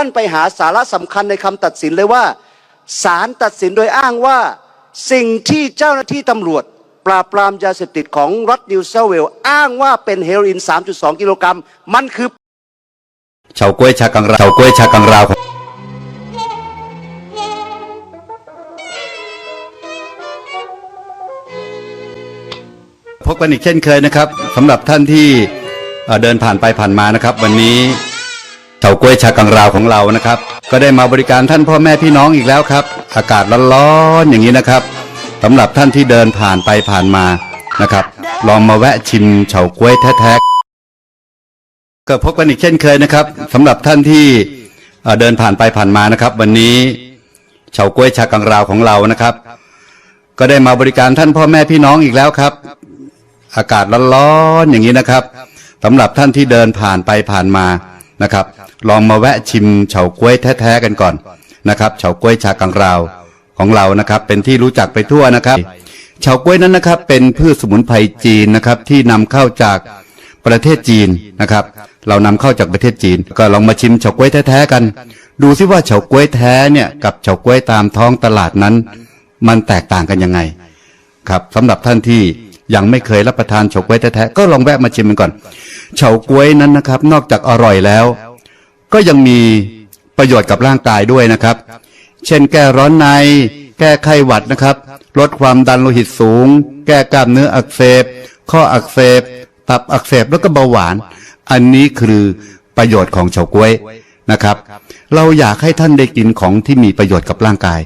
ท่านไปหาสาระสำคัญในคำตัดสินเลยว่าศาลตัดสินโดยอ้างว่า สิ่งที่เจ้าหน้าที่ตำรวจ ปราบปรามยาเสพติดของรัฐนิวเซาเวล์อ้างว่าเป็นเฮโรอีน 3.2 กิโลกรัม มันคือเฉาก้วยชากังราวเฉาก้วยชากังราวของพบกันอีกเช่นเคยนะครับสำหรับท่านที่เดินผ่านไปผ่านมานะครับ วันนี้าก้วยชากังราวของเรานะครับ ก็ได้มาบริการท่านพ่อแม่พี่น้องอีกแล้วครับ อากาศร้อนๆอย่างนี้นะครับสำหรับท่านที่เดินผ่านไปผ่านมานะครับ ลองมาแวะชิมเฉาก้วยแท้ๆก็พบกันอีกเช่นเคยนะครับสำหรับท่านที่เดินผ่านไปผ่านมานะครับ วันนี้เฉาก้วยชากังราวของเรานะครับ ก็ได้มาบริการท่านพ่อแม่พี่น้องอีกแล้วครับ อากาศร้อนๆอย่างนี้นะครับสำหรับท่านที่เดินผ่านไปผ่านมา นะครับ ลองมาแวะชิมเฉาก้วยแท้ๆกันก่อนนะครับเฉาก้วยชากังราวของเรานะครับ เป็นที่รู้จักไปทั่วนะครับเฉาก้วยนั้นนะครับ เป็นพืชสมุนไพรจีนนะครับ ที่นำเข้าจากประเทศจีนนะครับ เรานำเข้าจากประเทศจีน ก็ลองมาชิมเฉาก้วยแท้ๆกัน ดูซิว่าเฉาก้วยแท้เนี่ยกับเฉาก้วยตามท้องตลาดนั้น มันแตกต่างกันยังไง ครับสำหรับท่านที่ ยังไม่เคยรับประทานเฉาก๊วยแท้ๆก็ลองแวะมาชิมมันก่อนเฉาก๊วยนั้นนะครับ นอกจากอร่อยแล้ว ก็ยังมีประโยชน์กับร่างกายด้วยนะครับ เช่นแก้ร้อนใน แก้ไข้หวัดนะครับ ลดความดันโลหิตสูง แก้กล้ามเนื้ออักเสบ ข้ออักเสบ ตับอักเสบแล้วก็เบาหวาน อันนี้คือประโยชน์ของเฉาก๊วยนะครับ เราอยากให้ท่านได้กินของที่มีประโยชน์กับร่างกาย